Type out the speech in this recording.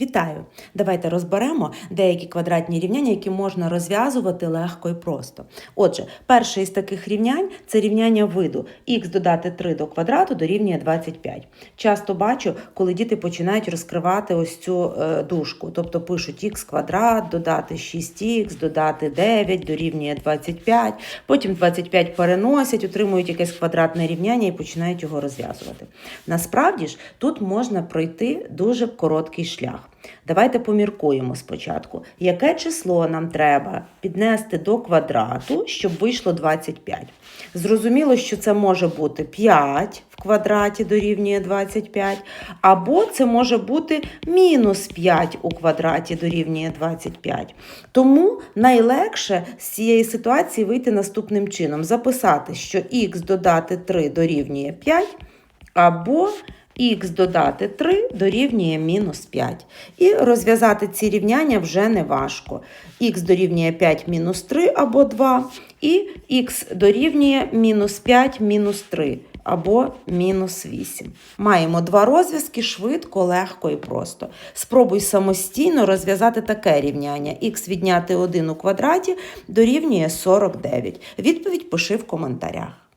Вітаю! Давайте розберемо деякі квадратні рівняння, які можна розв'язувати легко і просто. Отже, перше із таких рівнянь це рівняння виду х додати 3 до квадрату дорівнює 25. Часто бачу, коли діти починають розкривати ось цю е, дужку, тобто пишуть х квадрат, додати 6х, додати 9 дорівнює 25, потім 25 переносять, отримують якесь квадратне рівняння і починають його розв'язувати. Насправді ж тут можна пройти дуже короткий шлях. Давайте поміркуємо спочатку, яке число нам треба піднести до квадрату, щоб вийшло 25. Зрозуміло, що це може бути 5 в квадраті дорівнює 25, або це може бути мінус 5 у квадраті дорівнює 25. Тому найлегше з цієї ситуації вийти наступним чином: записати, що х додати 3 дорівнює 5, або х додати 3 дорівнює мінус 5. І розв'язати ці рівняння вже не важко. х дорівнює 5 мінус 3 або 2, і х дорівнює мінус 5 мінус 3 або мінус 8. Маємо два розв'язки швидко, легко і просто. Спробуй самостійно розв'язати таке рівняння. х відняти 1 у квадраті дорівнює 49. Відповідь пиши в коментарях.